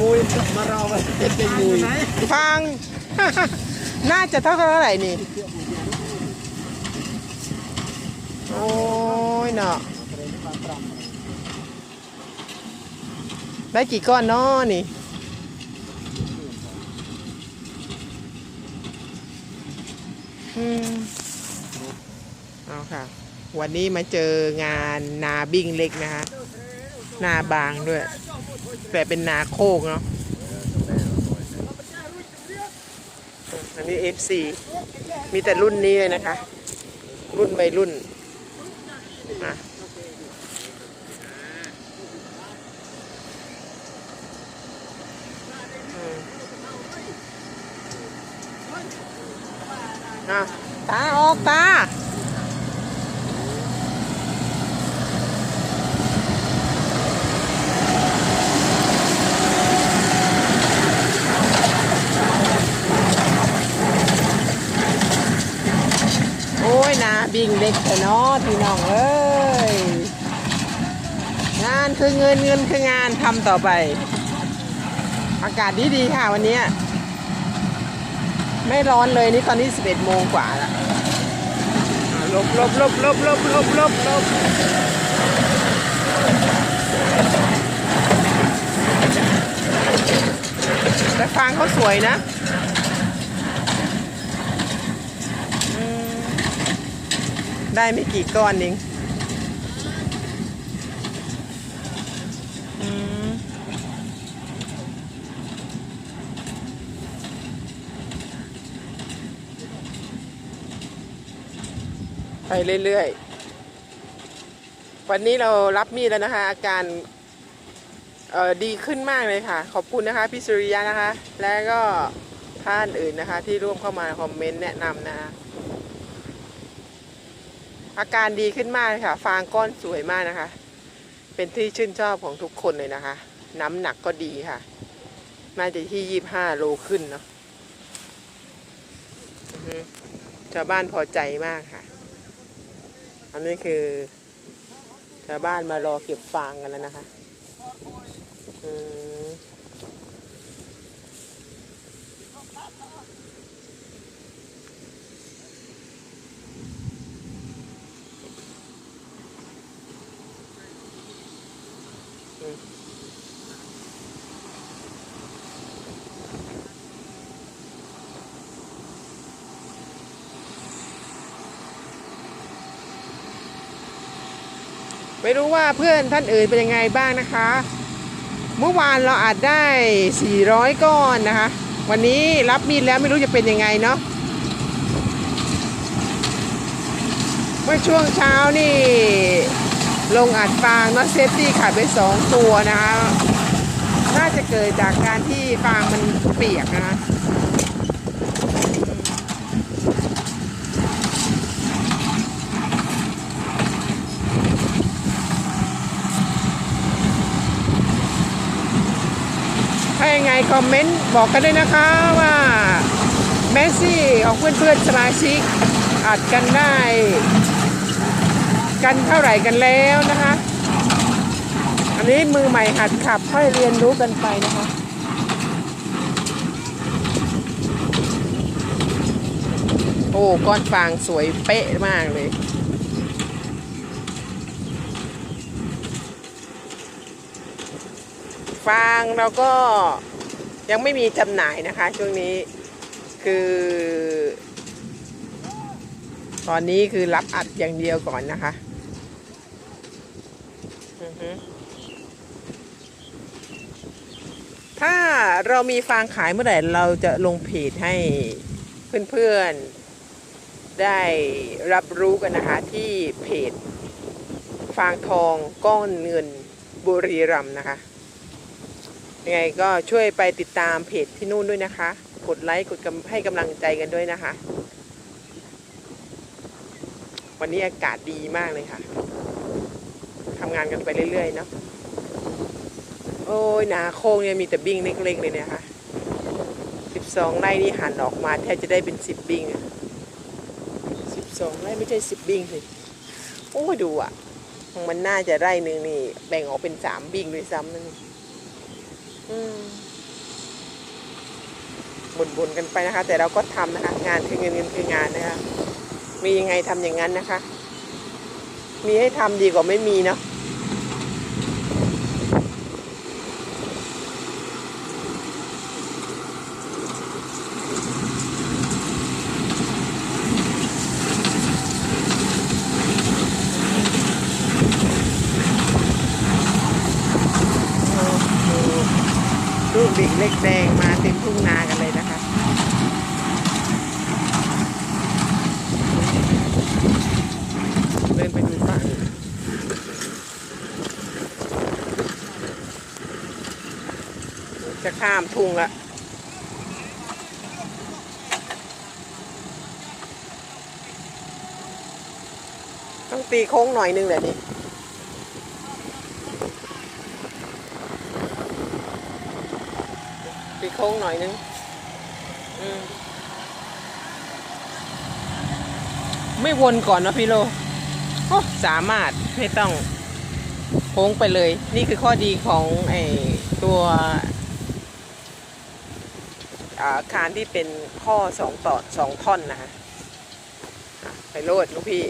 มุยมาเราไปเป็นมุยฟางน่าจะเท่าเท่าไหร่นี่ โอ้ยเนาะได้กี่ก้อนเนาะนี่อเอาค่ะ วันนี้มาเจองานนาบิ้งเล็กนะคะ นาบางด้วย แต่เป็นนาโคกเนาะอันนี้ F4 มีแต่รุ่นนี้เลยนะคะ รุ่นใบรุ่นอะอืมอะตาออกตา โอ้ยนา บิงเล็กแต่นาะพี่น้องเอ้ยงานคือเงินเงินคืองานทำต่อไป อากาศดีดีค่ะวันนี้ ไม่ร้อนเลยนี่ตอนนี้ 11 โมงกว่าล้วอ่าลบลบลบลบลบลบลบลบแต่ฟางเขาสวยนะอืม ได้ไม่กี่ก้อนเองไปเรื่อยๆ วันนี้เรารับมีดแล้วนะคะ อาการเออดีขึ้นมากเลยค่ะ ขอบคุณนะคะพี่สุริยะนะคะ และก็ท่านอื่นนะคะ ที่ร่วมเข้ามาคอมเมนต์แนะนำนะคะ อาการดีขึ้นมากเลยค่ะ ฟางก้อนสวยมากนะคะ เป็นที่ชื่นชอบของทุกคนเลยนะคะ น้ำหนักก็ดีค่ะน่าจะที่ยี่ห้าโลขึ้นเนาะชาวบ้านพอใจมากค่ะ อันนี้คือชาวบ้านมารอเก็บฟางกันแล้วนะคะ อืม ไม่รู้ว่าเพื่อนท่านอื่นเป็นยังไงบ้างนะคะ เมื่อวานเราอาจได้ 400 ก้อนนะคะ วันนี้รับมีดแล้วไม่รู้จะเป็นยังไงเนาะ เมื่อช่วงเช้านี่ งอัดฟางนาะเซฟตี้ขาดไป2ตัวนะคะ น่าจะเกิดจากการที่ฟางมันเปียกนะคะถ้ายังไงคอมเมนต์บอกกันด้วยนะคะว่าเมสซี่ของเพื่อนๆสมาชิกอัดกันได้ กันเท่าไหร่กันแล้วนะคะ อันนี้มือใหม่หัดขับค่อยเรียนรู้กันไปนะคะโอ้ก้อนฟางสวยเป๊ะมากเลยฟางเราก็ยังไม่มีจำหน่ายนะคะ ช่วงนี้คือ ตอนนี้คือรับอัดอย่างเดียวก่อนนะคะอือฮึ ถ้าเรามีฟางขายเมื่อไหร่เราจะลงเพจให้เพื่อนๆ ได้รับรู้กันนะคะ ที่เพจ ฟางทองก้อนเงินบุรีรัมนะคะ ยังไงก็ช่วยไปติดตามเพจที่นู่นด้วยนะคะ กดไลค์กดกำให้กำลังใจกันด้วยนะคะ วันนี้อากาศดีมากเลยค่ะทำงานกันไปเรื่อยๆเนาะ โอ้ยนาโค้งเนี่ยมีแต่บิ้งเล็ก ๆ เลยเนี่ยค่ะสิบสองไร่นี่หันออกมาแทบจะได้เป็นสิบบิ้งอะสิบสองไร่ไม่ใช่สิบบิ้งเลยโอ้ดูอะมันน่าจะไร่หนึ่งนี่ แบ่งออกเป็นสามบิ้งด้วยซ้ำนั่นนี่อืมบ่นๆกันไปนะคะ แต่เราก็ทำนะคะ งานคือเงินเงินคืองานนะคะมียังไงทำอย่างนั้นนะคะ มีให้ทำดีกว่าไม่มีเนาะ ลูก เด็กเล็กแดงมาเต็มทุ่งนากันเลยนะคะเดินไปดูฝั่งจะข้ามทุ่งละต้องตีโค้งหน่อยนึงแหละนี่ โค้งหน่อยนึงมไม่วนก่อนนะพี่โลโสามารถไม่ต้องโค้งไปเลย นี่คือข้อดีของไอ้ตัวอาคารที่เป็นข้อสองต่อสองท่อนนะคะอะไปโลดลูกพี่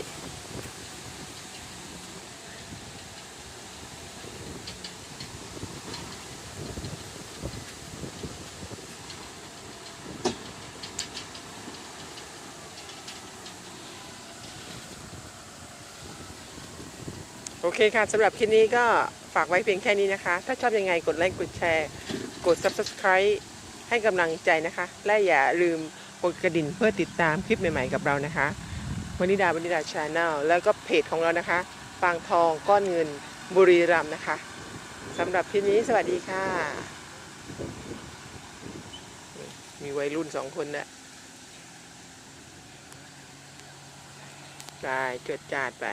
โอเคค่ะสำหรับคลิปนี้ก็ฝากไว้เพียงแค่นี้นะคะ ถ้าชอบยังไงกดไลค์กดแชร์ กด subscribe ให้กำลังใจนะคะ และอย่าลืมกดกระดิ่งเพื่อติดตามคลิปใหม่ๆกับเรานะคะวนิดาวนิดาชาแนลแล้วก็เพจของเรานะคะปางทองก้อนเงินบุรีรัมย์นะคะสำหรับคลิปนี้สวัสดีค่ะ มีวัยรุ่นสองคนนะไปจดจาดไป